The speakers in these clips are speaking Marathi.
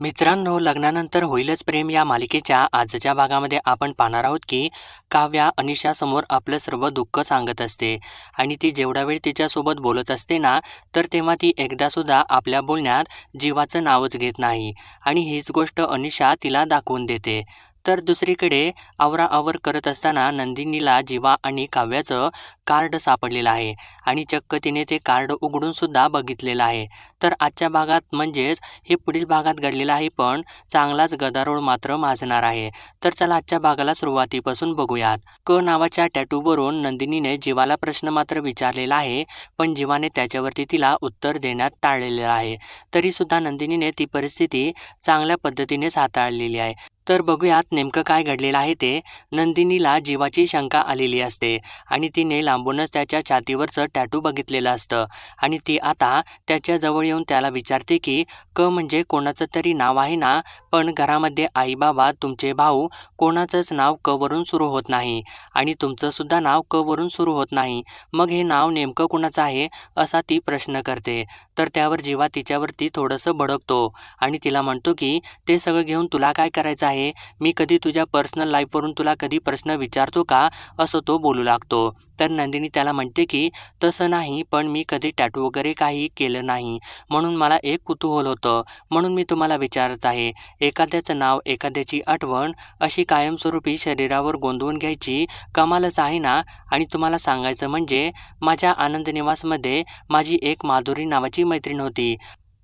मित्रांनो लग्नानंतर होईलच प्रेम या मालिकेच्या आजच्या भागामध्ये आपण पाहणार आहोत की काव्या अनिशासमोर आपलं सर्व दुःख सांगत असते. आणि ती जेवढा वेळ तिच्यासोबत बोलत असते ना तर तेव्हा ती एकदासुद्धा आपल्या बोलण्यात जीवाचं नावच घेत नाही. आणि हीच गोष्ट अनिशा तिला दाखवून देते. तर दुसरीकडे आवराआवर करत असताना नंदिनीला जीवा आणि काव्याचं कार्ड सापडलेलं आहे आणि चक्क तिने ते कार्ड उघडून सुद्धा बघितलेलं आहे. तर आजच्या भागात म्हणजेच हे पुढील भागात घडलेलं आहे पण चांगलाच गदारोळ मात्र माजणार आहे. तर चला आजच्या भागाला सुरुवातीपासून बघूयात. क नावाच्या टॅटूवरून नंदिनीने जीवाला प्रश्न मात्र विचारलेला आहे पण जीवाने त्याच्यावरती तिला उत्तर देण्यात टाळलेलं आहे. तरीसुद्धा नंदिनीने ती परिस्थिती चांगल्या पद्धतीनेच हाताळलेली आहे. तर बघूयात नेमकं काय घडलेलं आहे ते. नंदिनीला जीवाची शंका आलेली असते आणि तिने लांबूनच त्याच्या छातीवरचं टॅटू बघितलेलं असतं. आणि ती आता त्याच्याजवळ येऊन त्याला विचारते की क म्हणजे कोणाचं तरी नाव आहे ना? पण घरामध्ये आई बाबा तुमचे भाऊ कोणाचंच नाव क वरून सुरू होत नाही. आणि तुमचंसुद्धा नाव क वरून सुरू होत नाही. मग हे नाव नेमकं कोणाचं आहे? असा ती प्रश्न करते. तर त्यावर जीवा तिच्यावरती थोडंसं भडकतो आणि तिला म्हणतो की ते सगळं घेऊन तुला काय करायचं आहे? मी कधी तुझ्या पर्सनल लाईफवरून तुला कधी प्रश्न विचारतो का असं तो बोलू लागतो. तर नंदिनी त्याला म्हणते की तसं नाही पण मी कधी टॅटू वगैरे काही केलं नाही. म्हणून मला एक कुतूहल होतं. म्हणून मी तुम्हाला विचारत आहे एखाद्याचं नाव एखाद्याची आठवण अशी कायमस्वरूपी शरीरावर गोंधवून घ्यायची कमालच आहे ना? आणि तुम्हाला सांगायचं म्हणजे माझ्या आनंद निवासमध्ये माझी एक माधुरी नावाची मैत्रीण होती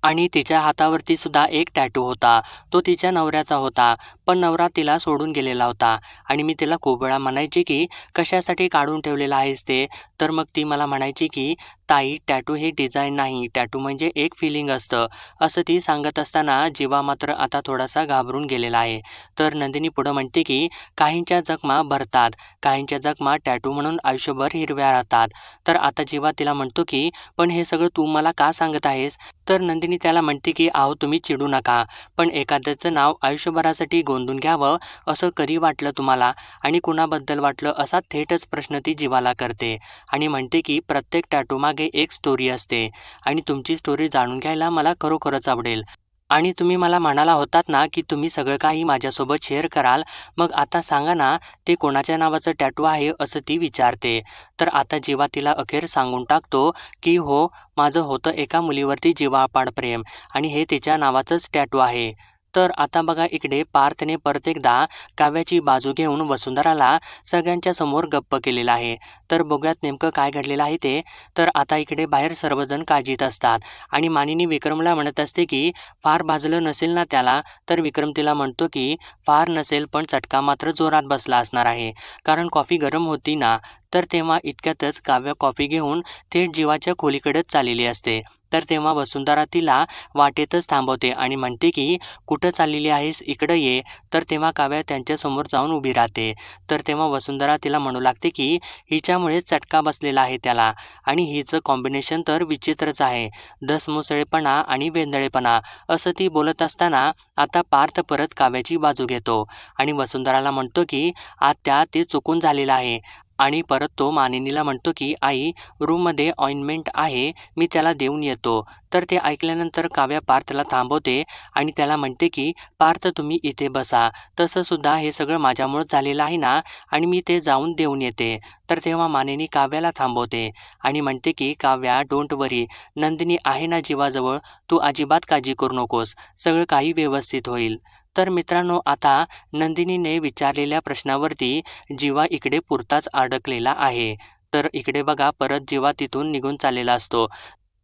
आणि तिच्या हातावरती सुद्धा एक टॅटू होता. तो तिच्या नवऱ्याचा होता. पण नवरा तिला सोडून गेलेला होता. आणि मी तिला खूप वेळा म्हणायची की कशासाठी काढून ठेवलेलं आहेस ते? तर मग ती मला म्हणायची की ताई टॅटू हे डिझाईन नाही. टॅटू म्हणजे एक फिलिंग असतं. असं ती सांगत असताना जीवा मात्र आता थोडासा घाबरून गेलेला आहे. तर नंदिनी पुढं म्हणते की काहींच्या जखमा भरतात. काहींच्या जखमा टॅटू म्हणून आयुष्यभर हिरव्या राहतात. तर आता जीवा तिला म्हणतो की पण हे सगळं तू मला का सांगत आहेस? तर नंदिनी त्याला म्हणते की आहो तुम्ही चिडू नका. पण एखाद्याचं नाव आयुष्यभरासाठी गोंधून घ्यावं असं कधी वाटलं तुम्हाला? आणि कुणाबद्दल वाटलं असा थेटच प्रश्न ती जीवाला करते आणि म्हणते की प्रत्येक टॅटू मागे एक स्टोरी असते आणि तुमची स्टोरी जाणून घ्यायला मला खरोखरच आवडेल. आणि तुम्ही मला म्हणाला होतात ना की तुम्ही सगळं काही माझ्यासोबत शेअर कराल मग आता सांगा ना ते कोणाच्या नावाचं टॅटू आहे असं ती विचारते. तर आता जीवा तिला अखेर सांगून टाकतो की हो माझं होतं एका मुलीवरती जीवापाड प्रेम आणि हे तिच्या नावाचंच टॅटू आहे. तर आता बघा इकडे पार्थने परत एकदा काव्याची बाजू घेऊन वसुंधराला सगळ्यांच्या समोर गप्प केलेलं आहे. तर बघूयात नेमकं काय घडलेलं आहे ते. तर आता इकडे बाहेर सर्वजण काळजीत असतात. आणि मानिनी विक्रमला म्हणत असते की फार भाजलं नसेल ना त्याला? तर विक्रम तिला म्हणतो की फार नसेल पण चटका मात्र जोरात बसला असणार आहे. कारण कॉफी गरम होती ना. तर तेव्हा इतक्यातच काव्य कॉफी घेऊन थेट जीवाच्या खोलीकडेच चाललेली असते. तर तेव्हा वसुंधरा तिला वाटेतच थांबवते आणि म्हणते की कुठं चाललेली आहेस? इकडं ये. तर तेव्हा काव्या त्यांच्यासमोर जाऊन उभी राहते. तर तेव्हा वसुंधरा तिला म्हणू लागते की हिच्यामुळेच चटका बसलेला आहे त्याला. आणि हिचं कॉम्बिनेशन तर विचित्रच आहे. दसमुसळेपणा आणि वेंदळेपणा असं ती बोलत असताना आता पार्थ परत काव्याची बाजू घेतो. आणि वसुंधराला म्हणतो की आत्या ते चुकून झालेलं आहे. आणि परत तो मानिनीला म्हणतो की आई रूममध्ये ऑइंटमेंट आहे मी त्याला देऊन येतो. तर ते ऐकल्यानंतर काव्या पार्थला थांबवते आणि त्याला म्हणते की पार्थ तुम्ही इथे बसा. तसंसुद्धा हे सगळं माझ्यामुळं झालेलं आहे ना आणि मी ते जाऊन देऊन येते. तर तेव्हा मानिनी काव्याला थांबवते आणि म्हणते की काव्या डोंट वरी. नंदिनी आहे ना जीवाजवळ. तू अजिबात काळजी करू नकोस. सगळं काही व्यवस्थित होईल. तर मित्रांनो आता नंदिनीने विचारलेल्या प्रश्नावरती जीवा इकडे पुरताच अडकलेला आहे. तर इकडे बघा परत जीवा तिथून निघून चाललेला असतो.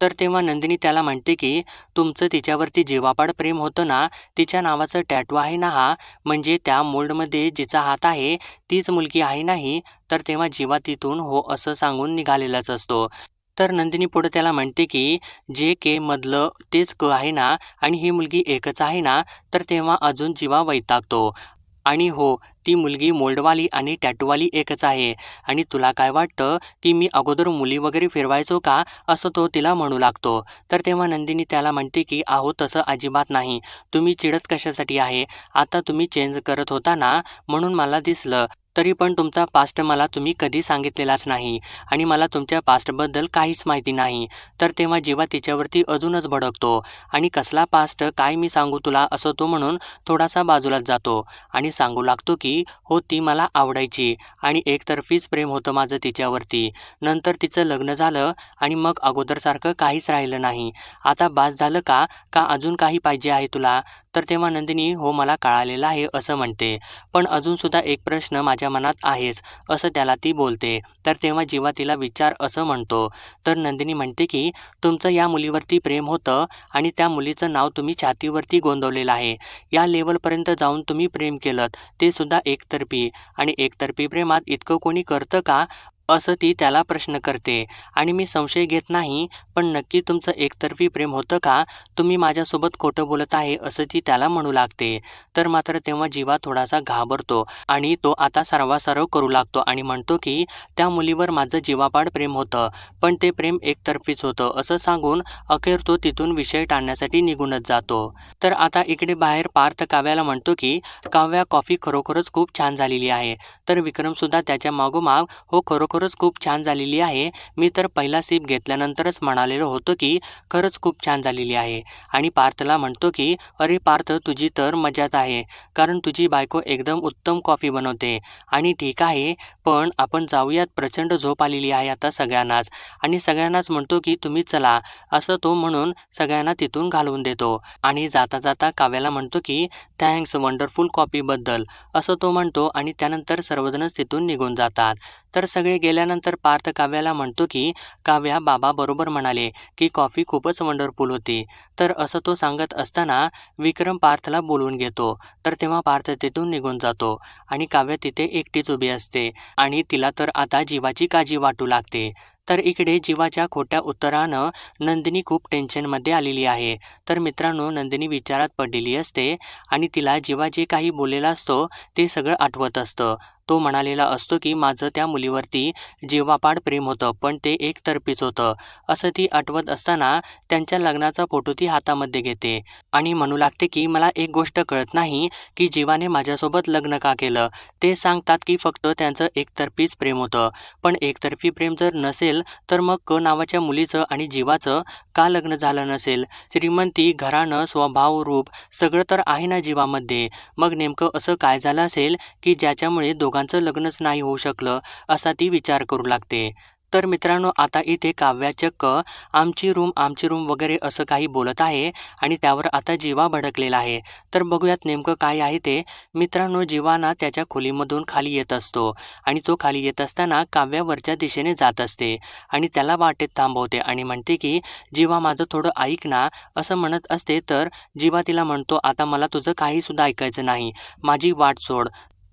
तर तेव्हा नंदिनी त्याला म्हणते की तुमचं तिच्यावरती जीवापाड प्रेम होतं ना तिच्या नावाचं टॅटू आहे ना हा? म्हणजे त्या मोल्डमध्ये जिचा हात आहे तीच मुलगी आहे नाही? तर तेव्हा जीवा तिथून हो असं सांगून निघालेलाच असतो. तर नंदिनी पुढं त्याला म्हणते की जे के मधलं तेच क आहे ना आणि ही मुलगी एकच आहे ना तर तेव्हा अजून जीवा वैतागतो. आणि हो ती मुलगी मोल्डवाली आणि टॅटूवाली एकच आहे. आणि तुला काय वाटतं की मी अगोदर मुली वगैरे फिरवायचो का असं तो तिला म्हणू लागतो. तर तेव्हा नंदिनी त्याला म्हणते की आहो तसं अजिबात नाही. तुम्ही चिडत कशासाठी आहे? आता तुम्ही चेंज करत होता ना म्हणून मला दिसलं. तरी पण तुमचा पास्ट मला तुम्ही कधी सांगितलेलाच नाही आणि मला तुमच्या पास्टबद्दल काहीच माहिती नाही. तर तेव्हा जीवा तिच्यावरती अजूनच भडकतो. आणि कसला पास्ट काय मी सांगू तुला असं तो म्हणून थोडासा बाजूलाच जातो. आणि सांगू लागतो की हो ती मला आवडायची. आणि एकतर्फीच प्रेम होतं माझं तिच्यावरती. नंतर तिचं लग्न झालं आणि मग अगोदरसारखं काहीच राहिलं नाही. आता बास झालं का? का अजून काही पाहिजे आहे तुला? तर तेव्हा नंदिनी हो मला कळालेलं आहे असं म्हणते. पण अजूनसुद्धा एक प्रश्न माझ्या मनात आहेस असं त्याला ती बोलते. तर तेव्हा जीवा तिला विचार असं म्हणतो. तर नंदिनी म्हणते की तुमचं या मुलीवरती प्रेम होतं आणि त्या मुलीचं नाव तुम्ही छातीवरती गोंदवलेलं आहे. या लेवलपर्यंत जाऊन तुम्ही प्रेम केलं ते सुद्धा एकतर्फी. आणि एकतर्फी प्रेमात इतकं कोणी करतं का? असं ती त्याला प्रश्न करते. आणि मी संशय घेत नाही पण नक्की तुमचं एकतर्फी प्रेम होतं का? तुम्ही माझ्यासोबत खोटं बोलत आहे असं ती त्याला म्हणू लागते. तर मात्र तेव्हा जीवा थोडासा घाबरतो आणि तो आता सर्वासर्व करू लागतो आणि म्हणतो की त्या मुलीवर माझं जीवापाड प्रेम होतं पण ते प्रेम एकतर्फीच होतं असं सांगून अखेर तो तिथून विषय टाळण्यासाठी निघूनच जातो. तर आता इकडे बाहेर पार्थ काव्याला म्हणतो की काव्या कॉफी खरोखरच खूप छान झालेली आहे. तर विक्रमसुद्धा त्याच्या मागोमाग हो खरोखर खरंच खूप छान झालेली आहे. मी तर पहिला सीप घेतल्यानंतरच म्हणालेलो होतो की खरंच खूप छान झालेली आहे. आणि पार्थला म्हणतो की अरे पार्थ तुझी तर मजाच आहे. कारण तुझी बायको एकदम उत्तम कॉफी बनवते. आणि ठीक आहे पण आपण जाऊयात प्रचंड झोप आलेली आहे आता सगळ्यांनाच. आणि सगळ्यांनाच म्हणतो की तुम्ही चला. असं तो म्हणून सगळ्यांना तिथून घालवून देतो. आणि जाता जाता काव्याला म्हणतो की थँक्स वंडरफुल कॉफीबद्दल असं तो म्हणतो आणि त्यानंतर सर्वजणच तिथून निघून जातात. तर सगळे गेल्यानंतर पार्थ काव्याला म्हणतो की काव्या बाबा बरोबर म्हणाले की कॉफी खूपच वंडरफुल होती. तर असं तो सांगत असताना विक्रम पार्थला बोलवून घेतो. तर तेव्हा पार्थ तिथून निघून जातो आणि काव्य तिथे एकटीच उभी असते आणि तिला तर आता जीवाची काळजी वाटू लागते. तर इकडे जीवाच्या खोट्या उत्तरानं नंदिनी खूप टेन्शनमध्ये आलेली आहे. तर मित्रांनो नंदिनी विचारात पडलेली असते आणि तिला जीवा जे काही बोललेला असतो ते सगळं आठवत असतं. तो म्हणालेला असतो की माझं त्या मुलीवरती जीवापाड प्रेम होतं पण ते एकतर्फीच होतं असं ती आठवत असताना त्यांच्या लग्नाचा फोटो ती हातामध्ये घेते आणि म्हणू लागते की मला एक गोष्ट कळत नाही की जीवाने माझ्यासोबत लग्न का केलं ते सांगतात की फक्त त्यांचं एकतर्फीच प्रेम होतं. पण एकतर्फी प्रेम जर नसेल तर मग क नावाच्या मुलीचं आणि जीवाचं का लग्न झालं नसेल? श्रीमंती घराणं स्वभाव रूप सगळं तर आहे ना जीवामध्ये. मग नेमकं असं काय झालं असेल की ज्याच्यामुळे दोघां दोघांचं लग्नच नाही होऊ शकलं असा ती विचार करू लागते. तर मित्रांनो आता इथे काव्या चक्क आमची रूम आमची रूम वगैरे असं काही बोलत आहे आणि त्यावर आता जीवा भडकलेला आहे. तर बघूयात नेमकं काय आहे ते. मित्रांनो जीवाना त्याच्या खोलीमधून खाली येत असतो आणि तो खाली येत असताना काव्यावरच्या दिशेने जात असते आणि त्याला वाटेत थांबवते आणि म्हणते की जीवा माझं थोडं ऐक ना असं म्हणत असते. तर जीवा तिला म्हणतो आता मला तुझं काहीसुद्धा ऐकायचं नाही. माझी वाट सोड.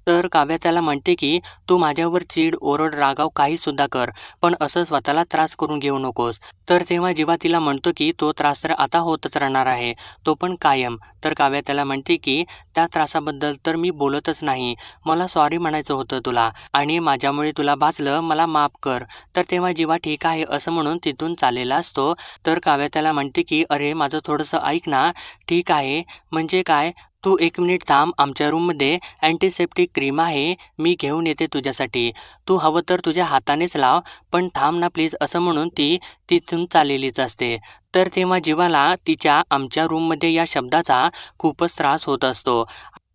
तर काव्या त्याला म्हणते की तू माझ्यावर चीड ओरड रागाव काहीसुद्धा कर पण असं स्वतःला त्रास करून घेऊ नकोस तर तेव्हा जेव्हा तिला म्हणतो की तो त्रास तर आता होतच राहणार आहे. तो पण कायम तर काव्या त्याला म्हणते की त्या त्रासाबद्दल तर मी बोलतच नाही. मला सॉरी म्हणायचं होतं तुला. आणि माझ्यामुळे तुला भाजलं मला माफ कर तर तेव्हा जेव्हा ठीक आहे असं म्हणून तिथून चाललेला असतो. तर काव्या त्याला म्हणते की अरे माझं थोडंसं ऐक ना. ठीक आहे. म्हणजे काय? तू एक मिनिट थांब आमच्या रूममध्ये अँटीसेप्टिक क्रीम आहे. मी घेऊन येते तुझ्यासाठी. तू हवं तर तुझ्या हातानेच लाव पण थांब ना प्लीज असं म्हणून ती तिथून चाललेलीच असते. तर तेव्हा जीवाला तिच्या आमच्या रूममध्ये या शब्दाचा खूपच त्रास होत असतो.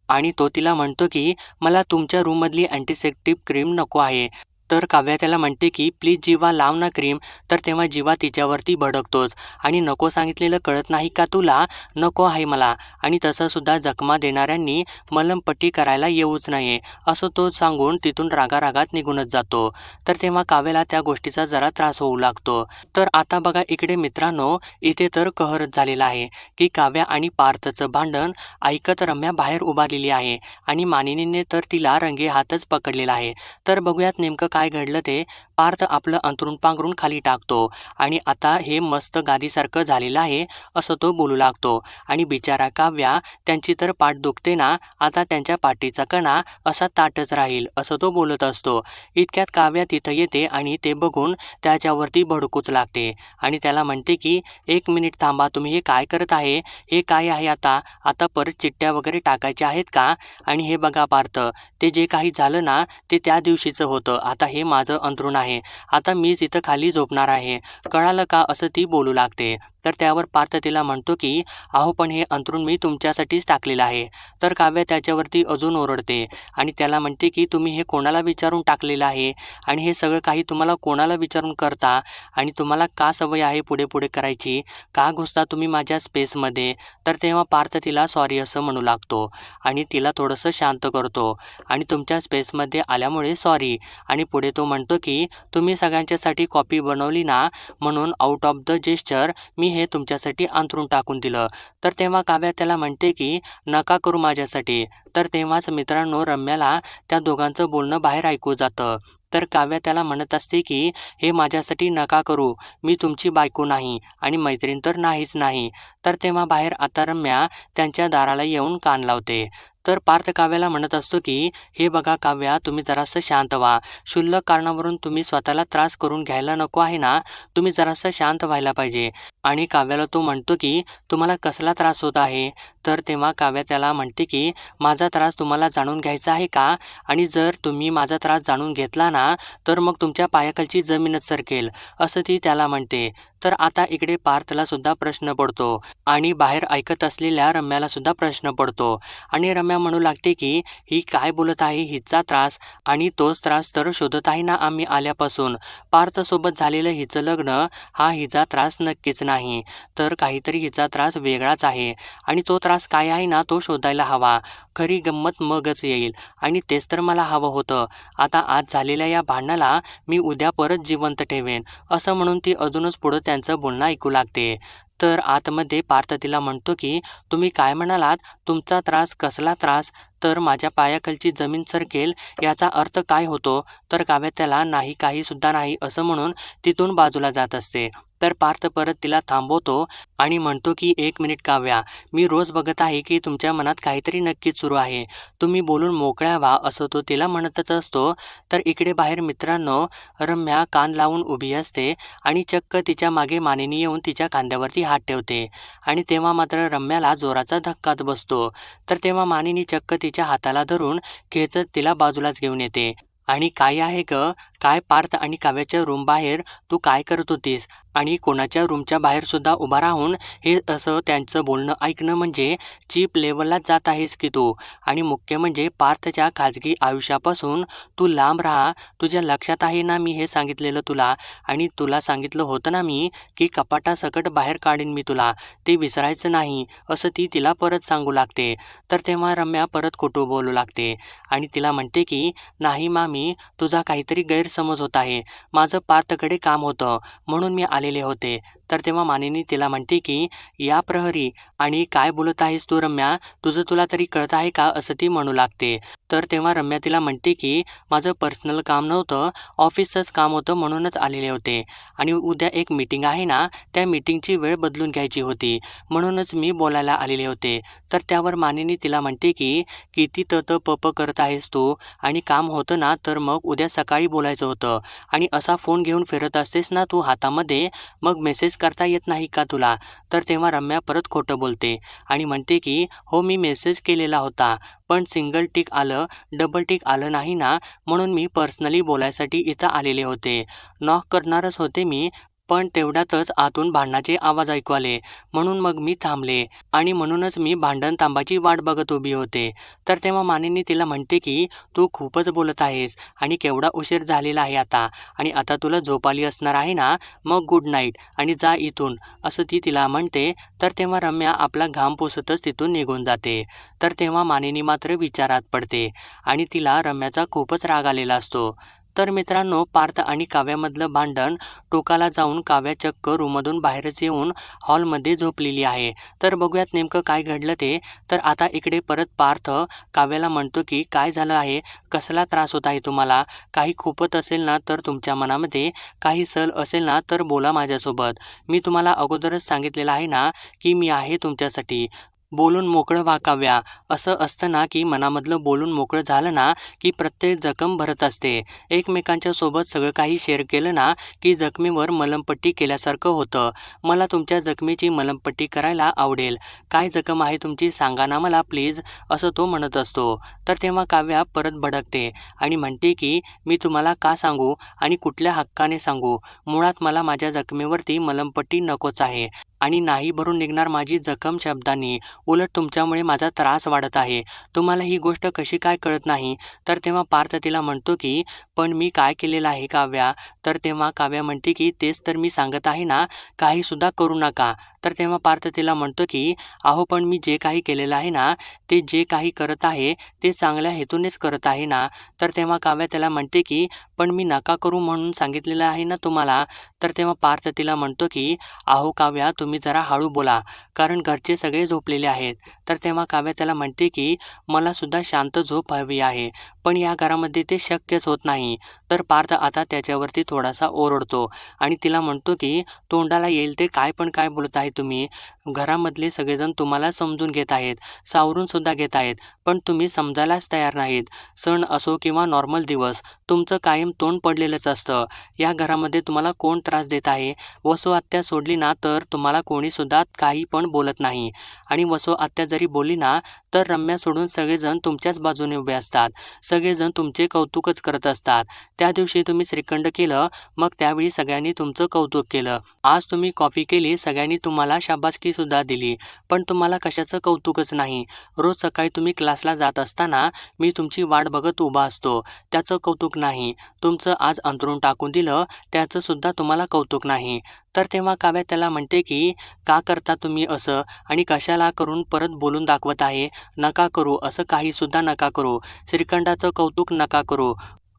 आणि तो तिला म्हणतो की मला तुमच्या रूममधली अँटीसेप्टिक क्रीम नको आहे. तर काव्या त्याला म्हणते की प्लीज जीवा लाव ना क्रीम तर तेव्हा जीवा तिच्यावरती भडकतोच. आणि नको सांगितलेलं कळत नाही का तुला? नको आहे मला. आणि तसंसुद्धा जखमा देणाऱ्यांनी मलमपट्टी करायला येऊच नाही असं तो सांगून तिथून रागारागात निघूनच जातो. तर तेव्हा काव्याला त्या गोष्टीचा जरा त्रास होऊ लागतो. तर आता बघा इकडे मित्रांनो इथे तर कहरच झालेला आहे की काव्या आणि पार्थचं भांडण ऐकत रम्या बाहेर उभारलेली आहे आणि मानिनीने तर तिला रंगे हातच पकडलेला आहे. तर बघूयात नेमकं काय काय घडलं ते पार्थ आपलं अंथरूण पांघरून खाली टाकतो आणि आता हे मस्त गादीसारखं झालेलं आहे असं तो बोलू लागतो. आणि बिचारा काव्या त्यांची तर पाठ दुखते ना आता त्यांच्या पाठीचा कणा असा ताटच राहील असं तो बोलत असतो. इतक्यात काव्या तिथं येते आणि ते बघून त्याच्यावरती भडकूच लागते. आणि त्याला म्हणते की एक मिनिट थांबा तुम्ही हे काय करत आहे? हे काय आहे आता? आता परत चिठ्ठ्या वगैरे टाकायच्या आहेत का? आणि हे बघा पार्थ ते जे काही झालं ना ते त्या दिवशीचं होतं. आता हे माझं अंथरूण आहे. आता मीच इथं खाली झोपणार आहे. कळालं का असं ती बोलू लागते. तर त्यावर पार्थ तिला म्हणतो की अहो पण हे अंथरूण मी तुमच्यासाठीच टाकलेलं आहे. तर काव्या त्याच्यावरती अजून ओरडते आणि त्याला म्हणते की तुम्ही हे कोणाला विचारून टाकलेलं आहे? आणि हे सगळं काही तुम्हाला कोणाला विचारून करता? आणि तुम्हाला का सवय आहे पुढे पुढे करायची? का घुसता तुम्ही माझ्या स्पेसमध्ये? तर तेव्हा पार्थ तिला सॉरी असं म्हणू लागतो आणि तिला थोडंसं शांत करतो. आणि तुमच्या स्पेसमध्ये आल्यामुळे सॉरी आणि पुढे तो म्हणतो की तुम्ही सगळ्यांच्यासाठी कॉपी बनवली ना म्हणून आउट ऑफ द जेस्चर मी हे तुमच्यासाठी अंतरून टाकून दिलं. तर तेव्हा काव्या त्याला म्हणते की नका करू माझ्यासाठी. तर तेव्हाच मित्रांनो रम्याला त्या दोघांचं बोलणं बाहेर ऐकू जातं. तर काव्या त्याला म्हणत असते की हे माझ्यासाठी नका करू. मी तुमची बायको नाही आणि मैत्रीण तर नाहीच नाही. तर तेव्हा बाहेर आता रम्या त्यांच्या दाराला येऊन कान लावते. तर पार्थ काव्याला म्हणत असतो की हे बघा काव्या तुम्ही जरासं शांत व्हा. क्षुल्लक कारणावरून तुम्ही स्वतःला त्रास करून घ्यायला नको आहे ना? तुम्ही जरासं शांत व्हायला पाहिजे. आणि काव्याला तो म्हणतो की तुम्हाला कसला त्रास होत आहे? तर तेव्हा काव्या त्याला म्हणते की माझा त्रास तुम्हाला जाणून घ्यायचा आहे का? आणि जर तुम्ही माझा त्रास जाणून घेतला ना तर मग तुमच्या पायाखालची जमीनच सरकेल. असं ती त्याला म्हणते. तर आता इकडे पार्थला सुद्धा प्रश्न पडतो आणि बाहेर ऐकत असलेल्या रम्याला सुद्धा प्रश्न पडतो. आणि रम्या म्हणू लागते की ही काय बोलत आहे हिचा त्रास आणि तोच त्रास तर शोधत आहे ना आम्ही आल्यापासून. पार्थसोबत झालेलं हिचं लग्न हा हिचा त्रास नक्कीच नाही. तर काहीतरी हिचा त्रास वेगळाच आहे आणि तो त्रास काय आहे ना तो शोधायला हवा. खरी गंमत मगच येईल. आणि तेच तर मला हवं होतं. आता आज झालेल्या या भांडणाला मी उद्या परत जिवंत ठेवेन. असं म्हणून ती अजूनच पुढं त्यांचं बोलणं ऐकू लागते. तर आतमध्ये पार्थ तिला म्हणतो की तुम्ही काय म्हणालात? तुमचा त्रास कसला त्रास? तर माझ्या पायाखालची जमीन सरकेल याचा अर्थ काय होतो? तर काव्य त्याला नाही काही सुद्धा नाही असं म्हणून तिथून बाजूला जात असते. तर पार्थ परत तिला थांबवतो आणि म्हणतो की एक मिनिट काव्या मी रोज बघत आहे की तुमच्या मनात काहीतरी नक्कीच सुरू आहे. तुम्ही बोलून मोकळ्या व्हा असं तो तिला म्हणतच असतो. तर इकडे बाहेर मित्रांनो रम्या कान लावून उभी असते आणि चक्क तिच्यामागे मानेनी येऊन तिच्या खांद्यावरती हात ठेवते. आणि तेव्हा मात्र रम्याला जोराचा धक्काच बसतो. तर तेव्हा मानिनी चक्क तिच्या हाताला धरून खेचत तिला बाजूलाच घेऊन येते. आणि काय आहे ग? काय पार्थ आणि काव्याच्या रूम बाहेर? तू काय करत होतीस? आणि कोणाच्या रूमच्या बाहेरसुद्धा उभा राहून हे असं त्यांचं बोलणं ऐकणं म्हणजे चीप लेवललाच जात आहेस की तू? आणि मुख्य म्हणजे पार्थच्या खाजगी आयुष्यापासून तू लांब राहा तुझ्या लक्षात आहे ना मी हे सांगितलेलं तुला? आणि तुला सांगितलं होतं ना मी की कपाटासकट बाहेर काढीन मी तुला ते विसरायचं नाही असं ती तिला परत सांगू लागते. तर तेव्हा रम्या परत खोटू बोलू लागते आणि तिला म्हणते की नाही मामी तुझा काहीतरी गैरसमज होत आहे. माझं पार्थकडे काम होतं. म्हणून मी आलेले होते. तर तेव्हा मानिनी तिला म्हणते की या प्रहरी आणि काय बोलत आहेस तू रम्या? तुझं तुला तरी कळत आहे का? असं ती म्हणू लागते. तर तेव्हा रम्या तिला म्हणते की माझं पर्सनल काम नव्हतं ऑफिसचंच काम होतं म्हणूनच आलेले होते. आणि उद्या एक मीटिंग आहे ना त्या मीटिंगची वेळ बदलून घ्यायची होती म्हणूनच मी बोलायला आलेले होते. तर त्यावर मानिनी तिला म्हणते की किती तत पप करत आहेस तू? आणि काम होतं ना तर मग उद्या सकाळी बोलायचं होतं. आणि असा फोन घेऊन फिरत असतेस ना तू हातामध्ये मग मेसेज करता येत नाही का तुला? तर तेव्हा रम्या परत खोटं बोलते आणि म्हणते की हो मी मेसेज केलेला होता पण सिंगल टिक आलं डबल टिक आलं नाही ना म्हणून मी पर्सनली बोलायसाठी इथं आलेले होते. नॉक करणारच होते मी पण तेवढ्यातच आतून भांडणाचे आवाज ऐकू आले. म्हणून मग मी थांबले आणि म्हणूनच मी भांडण तांबाची वाट बघत उभी होते. तर तेव्हा मानेनी तिला म्हणते की तू खूपच बोलत आहेस आणि केवढा उशीर झालेला आहे आता आणि आता तुला झोप आली असणार आहे ना? मग गुड नाईट आणि जा इथून असं ती तिला म्हणते. तर तेव्हा रम्या आपला घाम पुसतच तिथून निघून जाते. तर तेव्हा मानेनी मात्र विचारात पडते आणि तिला रम्याचा खूपच राग आलेला असतो. तर मित्रांनो पार्थ आणि काव्यामधलं भांडण टोकाला जाऊन काव्या चक्क रूममधून बाहेरच येऊन हॉलमध्ये झोपलेली आहे. तर बघूयात नेमकं काय घडलं ते. तर आता इकडे परत पार्थ काव्याला म्हणतो की काय झालं आहे? कसला त्रास होत आहे तुम्हाला? काही खूपत असेल ना तर तुमच्या मनामध्ये काही सल असेल ना तर बोला माझ्यासोबत. मी तुम्हाला अगोदरच सांगितलेलं आहे ना की मी आहे तुमच्यासाठी. बोलून मोकळं व्हा काव्या असं असतं ना की मनामधलं बोलून मोकळं झालं ना की प्रत्येक जखम भरत असते. एकमेकांच्या सोबत सगळं काही शेअर केलं ना की जखमीवर मलमपट्टी केल्यासारखं होतं. मला तुमच्या जखमीची मलमपट्टी करायला आवडेल. काय जखम आहे तुमची सांगा ना मला प्लीज असं तो म्हणत असतो. तर तेव्हा काव्या परत भडकते आणि म्हणते की मी तुम्हाला का सांगू आणि कुठल्या हक्काने सांगू? मुळात मला माझ्या जखमीवरती मलमपट्टी नकोच आहे. आणि नाही भरून निघणार माझी जखम शब्दांनी. उलट तुमच्यामुळे माझा त्रास वाढत आहे. तुम्हाला ही गोष्ट कशी काय कळत नाही? तर तेव्हा पार्थ तिला म्हणतो की पण मी काय केलेलं आहे काव्या? तर तेव्हा काव्या म्हणते की तेच तर मी सांगत आहे ना काहीसुद्धा करू नका. तर तेव्हा पार्थ तिला म्हणतो की अहो पण मी जे काही केलेलं आहे ना ते जे काही करत आहे ते चांगल्या हेतूनेच करत आहे ना. तर तेव्हा काव्या त्याला म्हणते की पण मी नका करू म्हणून सांगितलेलं आहे ना तुम्हाला. तर तेव्हा पार्थ तिला म्हणतो की अहो काव्या तुम्ही जरा हळू बोला कारण घरचे सगळे झोपलेले आहेत. तर तेव्हा काव्या त्याला म्हणते की मला सुद्धा शांत झोप हवी आहे पण या घरामध्ये ते शक्यच होत नाही. तर पार्थ आता त्याच्यावरती थोडासा ओरडतो आणि तिला म्हणतो की तोंडाला येईल ते काय पण काय बोलत आहे तुम्ही घरामधले सगळेजण तुम्हाला समजून घेत आहेत सावरून सुद्धा घेत आहेत पण तुम्ही समजायलाच तयार नाहीत. सण असो किंवा नॉर्मल दिवस तुमचं कायम तोंड पडलेलंच असतं. या घरामध्ये तुम्हाला कोण त्रास देत आहे? वसो आत्या सोडली ना तर तुम्हाला कोणीसुद्धा काही पण बोलत नाही. आणि वसो आत्या जरी बोलली ना तर रम्या सोडून सगळेजण तुमच्याच बाजूने उभे असतात. सगळेजण तुमचे कौतुकच करत असतात. त्या दिवशी तुम्ही श्रीखंड केलं मग त्यावेळी सगळ्यांनी तुमचं कौतुक केलं. आज तुम्ही कॉफी केली सगळ्यांनी तुम्हाला शाबासकी सुद्धा दिली. पण तुम्हाला कशाचं कौतुकच नाही. रोज सकाळी तुम्ही क्लासला जात असताना मी तुमची वाट बघत उभा असतो. त्याचं कौतुक नाही. तुमचं आज अंतरून टाकून दिलं त्याचं सुद्धा तुम्हाला कौतुक नाही. तर तेव्हा काव्या त्याला म्हणते की का करता तुम्ही असं? आणि कशाला करून परत बोलून दाखवत आहे? नका करू. असं काहीसुद्धा नका करू. श्रीखंडाचं कौतुक नका करू.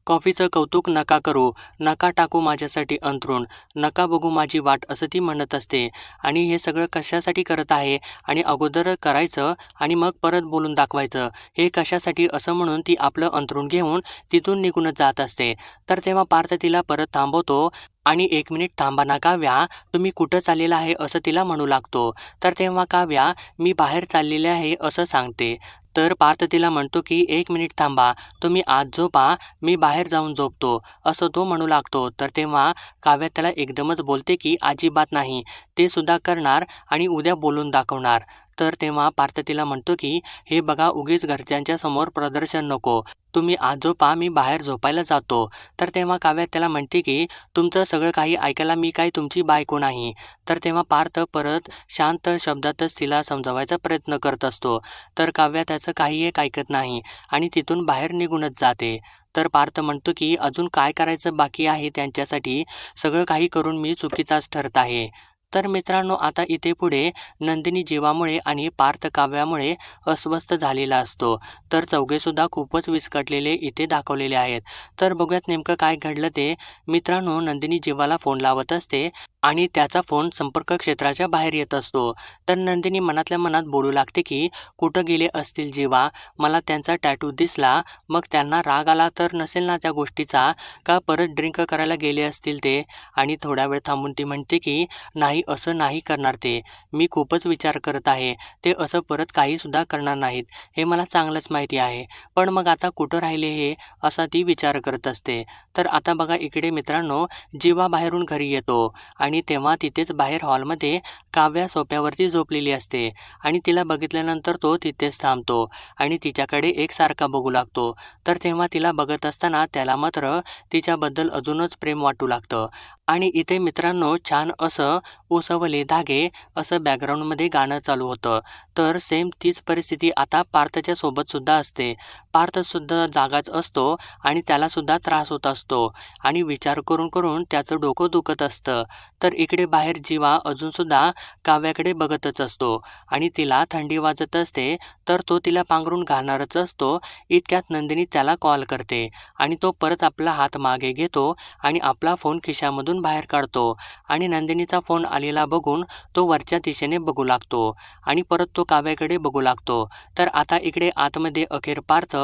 कॉफीचं कौतुक नका करू नका टाकू माझ्यासाठी अंथरूण नका बघू माझी वाट असं ती म्हणत असते. आणि हे सगळं कशासाठी करत आहे? आणि अगोदर करायचं आणि मग परत बोलून दाखवायचं. हे कशासाठी? असं म्हणून ती आपलं अंथरूण घेऊन तिथून निघूनच जात असते. तर तेव्हा पार्थ तिला परत थांबवतो आणि एक मिनिट थांबा ना काव्या तुम्ही कुठं चाललेला आहे असं तिला म्हणू लागतो. तर तेव्हा काव्या मी बाहेर चाललेले आहे असं सांगते. तर पार्थ तिला म्हणतो की एक मिनिट थांबा तुम्ही आज झोपा मी बाहेर जाऊन झोपतो असं तो म्हणू लागतो. तर तेव्हा काव्या त्याला एकदमच बोलते की अजिबात नाही ते सुद्धा करणार आणि उद्या बोलून दाखवणार. तर तेव्हा पार्थ तिला म्हणतो की हे बघा उगीच घरच्यांच्या समोर प्रदर्शन नको. तुम्ही आजोपा मी बाहेर झोपायला जातो. तर तेव्हा काव्या त्याला म्हणते की तुमचं सगळं काही ऐकायला मी काही तुमची बायको नाही. तर तेव्हा पार्थ परत शांत शब्दातच तिला समजावायचा प्रयत्न करत असतो. तर काव्या त्याचं काही एक ऐकत नाही आणि तिथून बाहेर निघूनच जाते. तर पार्थ म्हणतो की अजून काय करायचं बाकी आहे त्यांच्यासाठी? सगळं काही करून मी चुकीचाच ठरत आहे. तर मित्रांनो आता इथे पुढे नंदिनी जीवामुळे आणि पार्थ काव्यामुळे अस्वस्थ झालेला असतो. तर चौघेसुद्धा खूपच विस्कटलेले इथे दाखवलेले आहेत. तर बघूयात नेमकं काय घडलं ते. मित्रांनो नंदिनी जीवाला फोन लावत असते. आणि त्याचा फोन संपर्क क्षेत्राच्या बाहेर येत असतो. तर नंदिनी मनातल्या मनात बोलू लागते की कुठं गेले असतील जीवा? मला त्यांचा टॅटू दिसला. मग त्यांना राग आला तर नसेल ना त्या गोष्टीचा? का परत ड्रिंक करायला गेले असतील ते? आणि थोडा वेळ थांबून ती म्हणते की नाही असं नाही करणार ते. मी खूपच विचार करत आहे. ते असं परत काहीसुद्धा करणार नाहीत. हे मला चांगलंच माहिती आहे. पण मग आता कुठं राहिले हे? असा ती विचार करत असते. तर आता बघा इकडे मित्रांनो जीवा बाहेरून घरी येतो. आणि आणि तेव्हा तिथेच बाहेर हॉलमध्ये काव्या सोप्यावरती झोपलेली असते आणि तिला बघितल्यानंतर तो तिथेच थांबतो आणि तिच्याकडे एकसारखा बघू लागतो. तर तेव्हा तिला बघत असताना त्याला मात्र तिच्याबद्दल अजूनच प्रेम वाटू लागतं. आणि इथे मित्रांनो छान असं उसवले धागे असं बॅकग्राऊंडमध्ये गाणं चालू होतं. तर सेम तीच परिस्थिती आता पार्थच्या सोबतसुद्धा असते. पार्थसुद्धा जागाच असतो आणि त्यालासुद्धा त्रास होत असतो. आणि विचार करून करून त्याचं डोकं दुखत असतं. तर इकडे बाहेर जीवा अजूनसुद्धा काव्याकडे बघतच असतो. आणि तिला थंडी वाजत असते तर तो तिला पांघरून घालणारच असतो. इतक्यात नंदिनी त्याला कॉल करते. आणि तो परत आपला हात मागे घेतो आणि आपला फोन खिशामधून बाहेर काढतो आणि नंदिनीचा फोन आलेला बघून तो वरच्या दिशेने बघू लागतो आणि परत तो काव्याकडे बघू लागतो. तर आता इकडे आतमध्ये अखेर पार्थ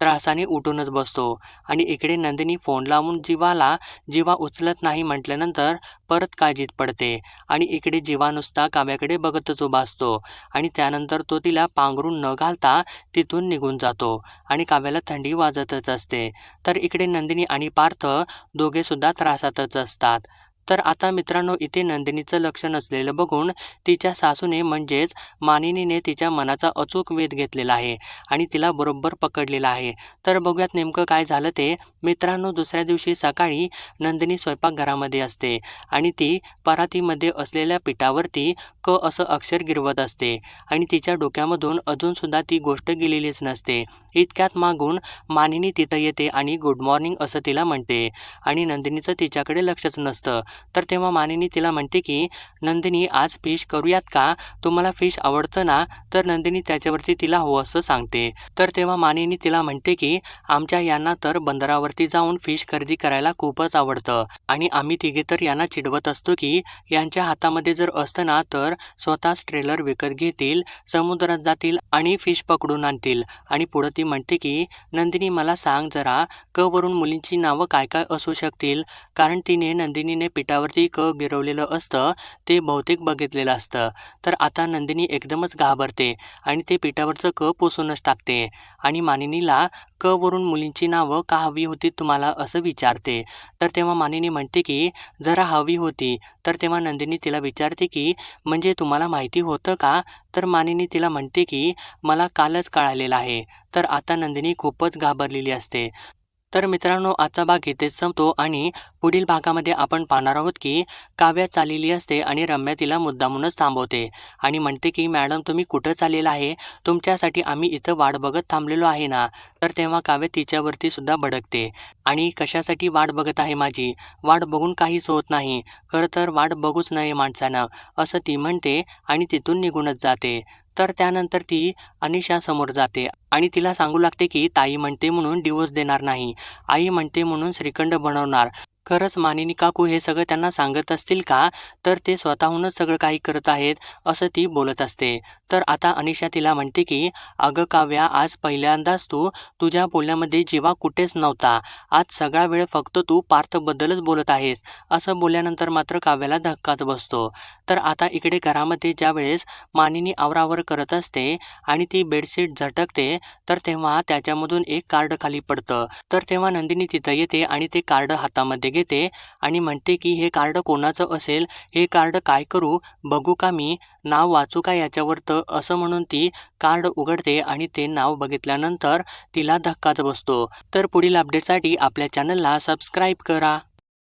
त्रासाने उठूनच बसतो आणि इकडे नंदिनी फोन लावून जीवाला जीवा उचलत नाही म्हटल्यानंतर परत काळजीत पडते आणि इकडे जीवा नुसता काव्याकडे बघतच उभा असतो आणि त्यानंतर तो तिला पांघरून न घालता तिथून निघून जातो आणि काव्याला थंडी वाजतच असते. तर इकडे नंदिनी आणि पार्थ दोघेसुद्धा त्रासातच असतात. साथ तर आता मित्रांनो इथे नंदिनीचं लक्ष नसलेलं बघून तिच्या सासूने म्हणजेच मानिनीने तिच्या मनाचा अचूक वेध घेतलेला आहे आणि तिला बरोबर पकडलेला आहे. तर बघूयात नेमकं काय झालं ते. मित्रांनो दुसऱ्या दिवशी सकाळी नंदिनी स्वयंपाकघरामध्ये असते आणि ती परातीमध्ये असलेल्या पिठावरती क असं अक्षर गिरवत असते आणि तिच्या डोक्यामधून अजूनसुद्धा ती गोष्ट गेलेलीच नसते. इतक्यात मागून मानिनी तिथं येते आणि गुड मॉर्निंग असं तिला म्हणते आणि नंदिनीचं तिच्याकडे लक्षच नसतं. तर तेव्हा मानिनी तिला म्हणते की नंदिनी आज फिश करूयात का? तुम्हाला फिश आवडतं ना? तर नंदिनी त्याच्यावरती तिला हो असं सांगते. तर तेव्हा मानिनी तिला म्हणते की आमच्या यांना तर बंदरावरती जाऊन फिश खरेदी करायला खूपच आवडतं आणि आम्ही तिघे तर यांना चिडवत असतो की यांच्या हातामध्ये जर असतं ना तर स्वतःच ट्रेलर विकत घेतील समुद्रात जातील आणि फिश पकडून आणतील. आणि पुढं ती म्हणते की नंदिनी मला सांग जरा क वरून मुलींची नावं काय काय असू शकतील? कारण तिने नंदिनीने पिठावरती क गिरवलेलं असतं ते बहुतेक बघितलेलं असतं. तर आता नंदिनी एकदमच घाबरते आणि ते पिठावरचं क पुसूनच टाकते आणि मानिनीला क वरून मुलींची नावं का हवी होती तुम्हाला असं विचारते. तर तेव्हा मानिनी म्हणते की जरा हवी होती. तर तेव्हा नंदिनी तिला विचारते की म्हणजे तुम्हाला माहिती होतं का? तर मानिनी तिला म्हणते की मला कालच कळालेलं आहे. तर आता नंदिनी खूपच घाबरलेली असते. तर मित्रांनो आजचा भाग इथेच संपतो आणि पुढील भागामध्ये आपण पाहणार आहोत की काव्या चाललेली असते आणि रम्या तिला मुद्दामूनच थांबवते. आणि म्हणते की मॅडम तुम्ही कुठं चाललेला आहे? तुमच्यासाठी आम्ही इथं वाट बघत थांबलेलो आहे ना तर तेव्हा काव्य तिच्यावरती सुद्धा भडकते. आणि कशासाठी वाट बघत आहे माझी? वाट बघून काहीच होत नाही. खरं तर वाट बघूच नाही माणसानं असं ती म्हणते आणि तिथून निघूनच जाते. तर त्यानंतर ती अनिशासमोर जाते आणि तिला सांगू लागते की ताई म्हणते म्हणून डिवोर्स देणार नाही. आई म्हणते म्हणून श्रीखंड बनवणार. खरंच मानिनी काकू हे सगळं त्यांना सांगत असतील का? तर ते स्वतःहूनच सगळं काही करत आहेत असं ती बोलत असते. तर आता अनिशा तिला म्हणते की अगं काव्या आज पहिल्यांदाच तू तुझ्या बोलण्यामध्ये जीवा कुठेच नव्हता. आज सगळा वेळ फक्त तू पार्थबद्दलच बोलत आहेस. असं बोलल्यानंतर मात्र काव्याला धक्काच बसतो. तर आता इकडे घरामध्ये ज्या वेळेस मानिनी आवरावर करत असते आणि ती बेडशीट झटकते तर तेव्हा त्याच्यामधून एक कार्ड खाली पडतं. तर तेव्हा नंदिनी तिथं येते आणि ते कार्ड हातामध्ये घेते आणि म्हणते की हे कार्ड कोणाचं असेल? हे कार्ड काय करू? बघू का मी? नाव वाचू का याच्यावर तर असं म्हणून ती कार्ड उघडते आणि ते नाव बघितल्यानंतर तिला धक्काच बसतो. तर पुढील अपडेटसाठी आपल्या चॅनलला सबस्क्राईब करा.